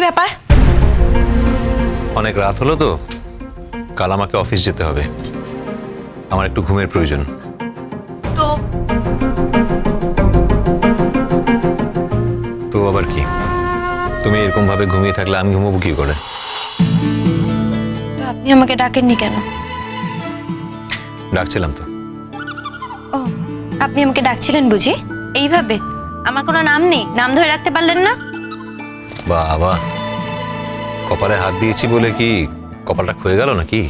ব্যাপার? অনেক রাত হলো তো। কাল আমাকে অফিস যেতে হবে। আমার একটু ঘুমের প্রয়োজন। তো? তো আবার কি? তুমি এরকম ভাবে ঘুমিয়ে থাকলে আমি ঘুমবো কি করে? আপনি আমাকে ডাকেননি কেন? ডাকছিলাম তো। ও আপনি আমাকে ডাকছিলেন বুঝি? এইভাবে? আমার কোনো নাম নেই। নাম ধরে রাখতে পারলেন না? বাবা কপালে হাত দিয়েছি বলে কি কপালটা ক্ষয়ে গেল নাকি?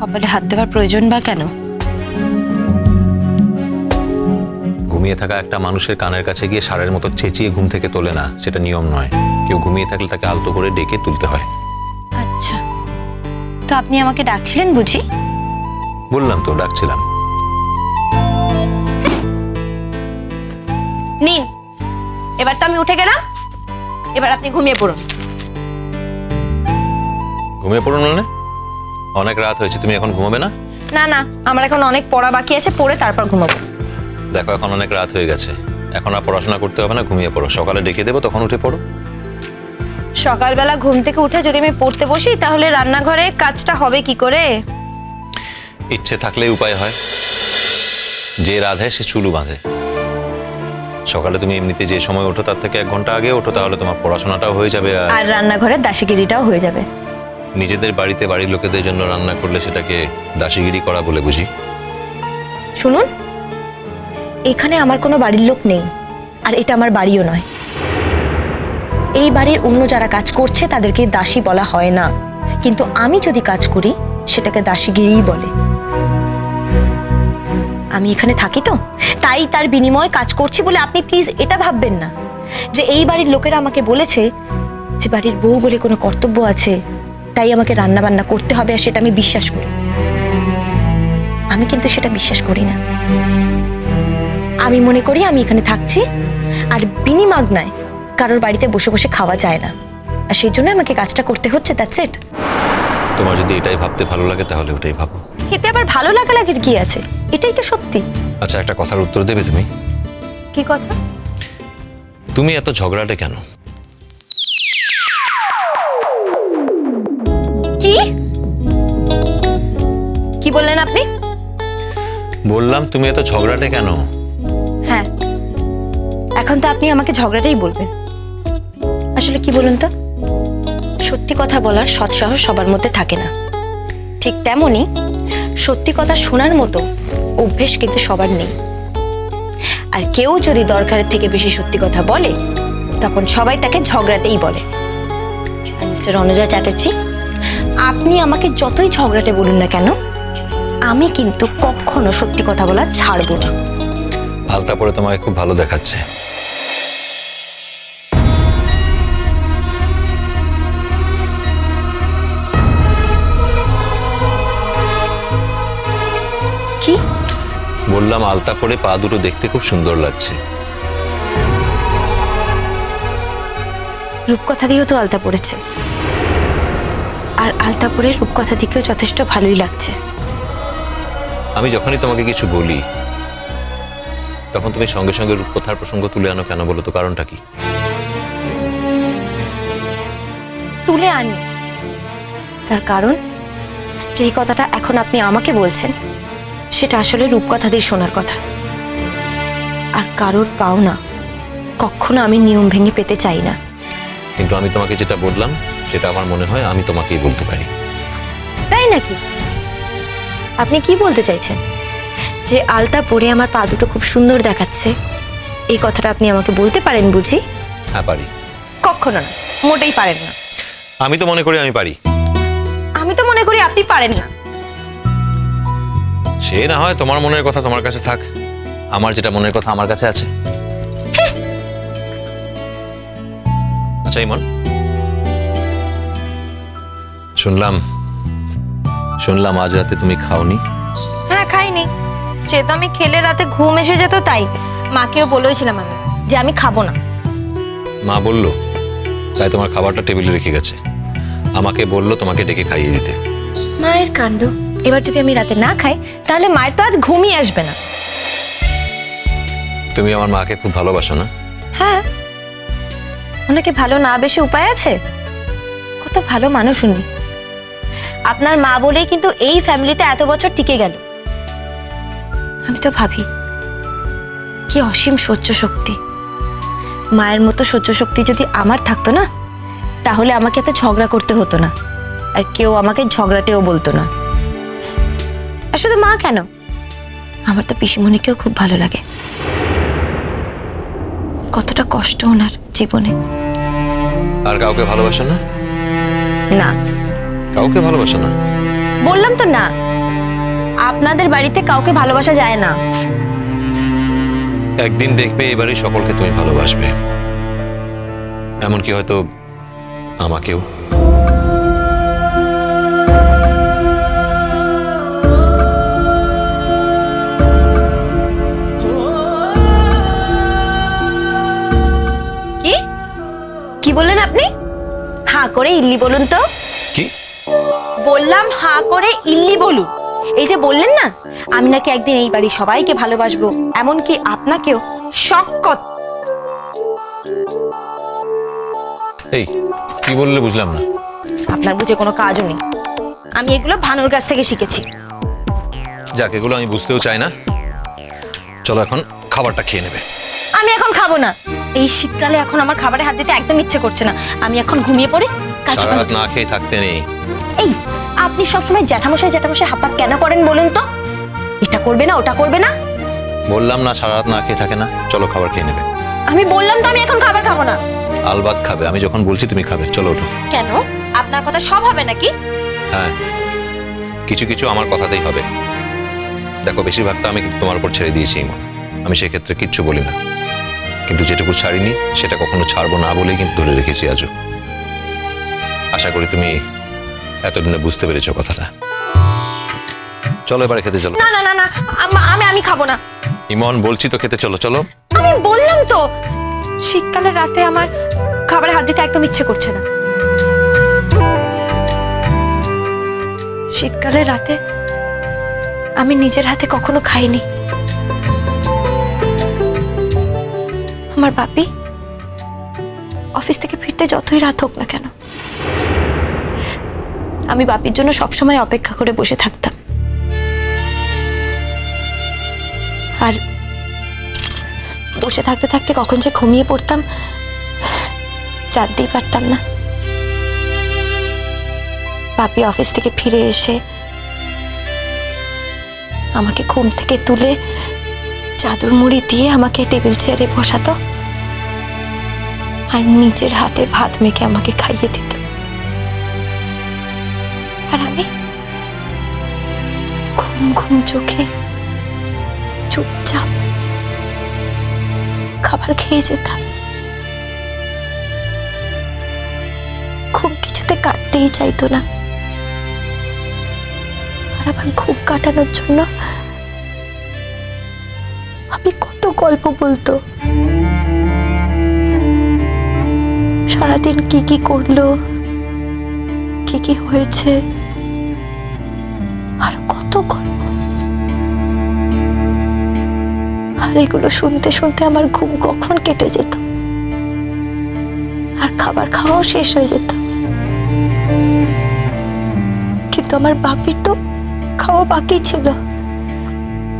কপালে হাত দেওয়ার প্রয়োজন বা কেন? ঘুমিয়ে থাকা একটা মানুষের কানের কাছে গিয়ে সারের মতো চেঁচিয়ে ঘুম থেকে তোলে না সেটা নিয়ম নয়। কেউ ঘুমিয়ে থাকলে তাকে আলতো করে ডেকে তুলতে হয়। আচ্ছা। তো আপনি আমাকে ডাকছিলেন বুঝি? বললাম তো ডাকছিলাম। নিন। এবার তো আমি উঠে গেলাম। এবার আপনি ঘুমিয়ে পড়ুন। ঘুমিয়ে পড়ুন মানে? অনেক রাত হয়েছে তুমি এখন ঘুমাবে না? না না আমার এখন অনেক পড়া বাকি আছে পড়ে তারপর ঘুমাবো। দেখো এখন অনেক রাত হয়ে গেছে। এখন আর পড়াশোনা করতে হবে না ঘুমিয়ে পড়ো। সকালে ডেকে দেবো তখন উঠে পড়ো। সকালবেলা ঘুম থেকে উঠে যদি আমি পড়তে বসি তাহলে রান্নাঘরে কাজটা হবে কি করে? ইচ্ছে থাকলেই উপায় হয়। যে রাধে সে চুলু বাঁধে। সকালে তুমি এমনিতে যে সময় ওঠো তার থেকে এক ঘণ্টা আগে ওঠো তাহলে তোমার পড়াশোনাটাও হয়ে যাবে আর আর রান্নাঘরের দাসিগিরিটাও হয়ে যাবে। নিজেদের বাড়িতে বাড়ির লোকেদের জন্য রান্না করলে সেটাকে দাসিগিরি করা বলে বুঝি। শুনুন এখানে আমার কোনো বাড়ির লোক নেই আর এটা আমার বাড়িও নয়। এই বাড়ির অন্য যারা কাজ করছে তাদেরকে দাসী বলা হয় না। কিন্তু আমি যদি কাজ করি সেটাকে দাসীগিরিই বলে। আমি এখানে থাকি তো। তাই তার বিনিময়ে কাজ করছি বলে আপনি প্লিজ এটা ভাববেন না। যে এই বাড়ির লোকেরা আমাকে বলেছে যে বাড়ির বউ বলে কোনো কর্তব্য আছে তাই আমাকে রান্না বান্না করতে হবে আর সেটা আমি বিশ্বাস করি। আমি কিন্তু সেটা বিশ্বাস করি না। আমি মনে করি আমি এখানে থাকছি আর বিনিমাগনায় কারোর বাড়িতে বসে বসে খাওয়া যায় না। আর সেই জন্য আমাকে কাজটা করতে হচ্ছে দ্যাটস ইট তোমার যদি এটাই ভাবতে ভালো লাগে তাহলে ওটাই ভাবো। এতে আবার ভালো লাগা লাগের কি আছে? এটাই তো সত্যি। আচ্ছা একটা কথার উত্তর দেবে তুমি? কি কথা? তুমি এত ঝগড়াটে কেন? কি? কি বললেন আপনি? বললাম তুমি এত ঝগড়াটে কেন? হ্যাঁ। এখন তো আপনি আমাকে ঝগড়াটাই বলবেন। আসলে কি বলুন তো? সত্যি কথা বলার সৎসাহস সবার মধ্যে থাকে না। ঠিক তেমনি সত্যি কথা শোনার মতো অভ্যেস কিন্তু সবার নেই। আর কেউ যদি দরকারের থেকে বেশি সত্যি কথা বলে, তখন সবাই তাকে ঝগড়াতেই বলে। মিস্টার অনুজয় চ্যাটার্জি, আপনি আমাকে যতই ঝগড়াটে বলুন না কেন, আমি কিন্তু কখনো সত্যি কথা বলা ছাড়ব না। পরে তোমাকে খুব ভালো দেখাচ্ছে। বললাম আলতা পরে পা দুটো দেখতে খুব সুন্দর লাগছে। রূপকথা দিয়েও তো আলতা পড়েছে। আর আলতা পরে রূপকথা দিকেও যথেষ্ট ভালোই লাগছে। আমি যখনই তোমাকে কিছু বলি তখন তুমি সঙ্গে সঙ্গে রূপকথার প্রসঙ্গ তুলে আনো কেন বলো তো? কারণটা কি? তুলে আনি। তার কারণ যেই কথাটা এখন আপনি আমাকে বলছেন সেটা আসলে রূপকথা দিয়ে শোনার কথা। আর কারোর পাওনা কখনো আমি নিয়ম ভেঙে পেতে চাই না। কিন্তু আমি তোমাকে যেটা বললাম সেটা আমার মনে হয় আমি তোমাকেই বলতে পারি। তাই নাকি? আপনি কি বলতে চাইছেন? যে আলতা পরে আমার পা দুটো খুব সুন্দর দেখাচ্ছে এই কথাটা আপনি আমাকে বলতে পারেন বুঝি? হ্যাঁ পারি। কখনো না মোটেই পারেন না। আমি তো মনে করি আমি পারি। আমি তো মনে করি আপনি পারেন না। সে না হয় তোমার মনের কথা তোমার কাছে থাক। আমার যেটা মনের কথা আমার কাছে আছে। আচ্ছা ইমন। শুনলাম শুনলাম আজ রাতে তুমি খাওনি। হ্যাঁ খাইনি। সে তো আমি খেলে রাতে ঘুম এসে যেত তাই মাকেও বলেছিলাম আমি যে আমি খাব না। মা বলল তাই তোমার খাবারটা টেবিলে রেখে গেছে। আমাকে বলল তোমাকে ডেকে খাইয়ে দিতে। মায়ের কাণ্ড। এবার যদি আমি রাতে না খাই তাহলে মায়ের তো আজ ঘুমই আসবে না। তুমি আমার মাকে খুব ভালোবাসো না? হ্যাঁ। ওনাকে ভালো না বেশি উপায় আছে? কত ভালো মানুষ উনি। আপনার মা বলেই কিন্তু এই ফ্যামিলিতে এত বছর টিকে গেল। আমি তো ভাবি কি অসীম সহ্য শক্তি। মায়ের মতো সহ্য শক্তি যদি আমার থাকতো না তাহলে আমাকে এত ঝগড়া করতে হতো না। আর কেউ আমাকে ঝগড়াটেও বলতো না। আর শুধু মা কেন? আমার তো পিসিমণিকেও খুব ভালো লাগে। কতটা কষ্ট ওনার জীবনে। আর কাউকে ভালোবাসে না? না। কাউকে ভালোবাসে না? বললাম তো না। আপনাদের বাড়িতে কাউকে ভালোবাসা যায় না। একদিন দেখবে এবারে সকলকে তুমি ভালোবাসবে। এমনকি হয়তো আমাকেও। হাঁ করে ইল্লি বলুন তো। কি? বললাম হাঁ করে ইল্লি বলুন। এই যে বললেন না আমি নাকি একদিন এই বাড়ি সবাইকে ভালোবাসবো এমনকি আপনাকেও। শকত। এই কি বললে বুঝলাম না। আপনার বুঝে কোনো কাজও নেই। আমি এগুলো ভানুর কাছ থেকে শিখেছি। যাক এগুলো আমি বুঝতেও চাই না। চলো এখন খাবারটা খেয়ে নেবে। আমি এখন খাব না। এই শীতকালে এখন আমার খাবারে হাত দিতে একদম ইচ্ছে করছে না। আমি এখন ঘুমিয়ে পড়ি রাত না খেয়ে থাকতে নেই। এই আপনি সবসময় জ্যাঠামশাই জ্যাঠামশাই হাপাত কেন করেন বলুন তো? এটা করবে না ওটা করবে না? বললাম না সারা রাত না খেয়ে থাকে না। চলো খাবার খেয়ে নেবে। আমি বললাম তো আমি এখন খাবার খাব না। আলবাত খাবে আমি যখন বলছি তুমি খাবে। চলো ওঠো। কেন? আপনার কথা সব হবে নাকি? হ্যাঁ। কিছু কিছু আমার কথাতেই হবে। দেখো বেশিরভাগটা আমি তোমার উপর ছেড়ে দিয়েছি আমি সেক্ষেত্রে কিচ্ছু বলি না। কিন্তু যেটুকু ছাড়িনি সেটা কখনো ছাড়বো না বলেই কিন্তু ধরে রেখেছি আজও। আশা করি তুমি এতদিনে বুঝতে পেরেছ কথাটা। চলো এবারে খেতে চলো। না না না না আম- আমি আমি খাব না। ইমন বলছি তো খেতে চলো চলো। আমি বললাম তো শীতকালের রাতে আমার খাবারে হাত দিতে একদম ইচ্ছে করছে না। শীতকালের রাতে আমি নিজের হাতে কখনো খাইনি। আমার বাপি? অফিস থেকে ফিরতে যতই রাত হোক না কেন, আমি বাপির জন্য সবসময় অপেক্ষা করে বসে থাকতাম। আর বসে থাকতে থাকতে কখন যে ঘুমিয়ে পড়তাম, জানতেই পারতাম না। বাপি অফিস থেকে ফিরে এসে আমাকে ঘুম থেকে তুলে চাদর মুড়ি দিয়ে আমাকে টেবিল চেয়ারে বসাতো। আর নিজের হাতে ভাত মেখে আমাকে খাইয়ে দিত। আর আমি ঘুম ঘুম চোখে চুপচাপ খাবার খেয়ে যেতাম। খুব কিছুতে কাটতেই চাইতো না। আর আমার ঘুম কাটানোর জন্য আমি কত গল্প বলতো। সারাদিন কি কি করল? কি কি হয়েছে? আর কত আর এগুলো শুনতে শুনতে আমার ঘুম কখন কেটে যেত। আর খাবার খাওয়াও শেষ হয়ে যেত। কিন্তু আমার বাপির তো খাওয়া বাকি ছিল।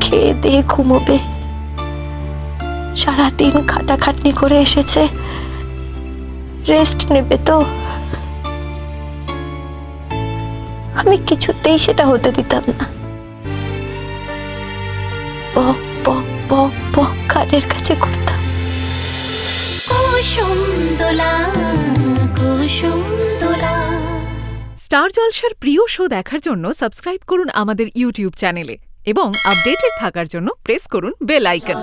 খেয়ে দিয়ে ঘুমোবে। সারাদিন খাটাখাটনি করে এসেছে। রেস্ট নেবে তো। আমি কিছুতেই সেটা হতে দিতাম না। বক বক বক বক কানের কাছে করতাম কুসুম দোলা কুসুম দোলা স্টার জলসার প্রিয় শো দেখার জন্য সাবস্ক্রাইব করুন আমাদের ইউটিউব চ্যানেলে এবং আপডেটেড থাকার জন্য প্রেস করুন বেল আইকন।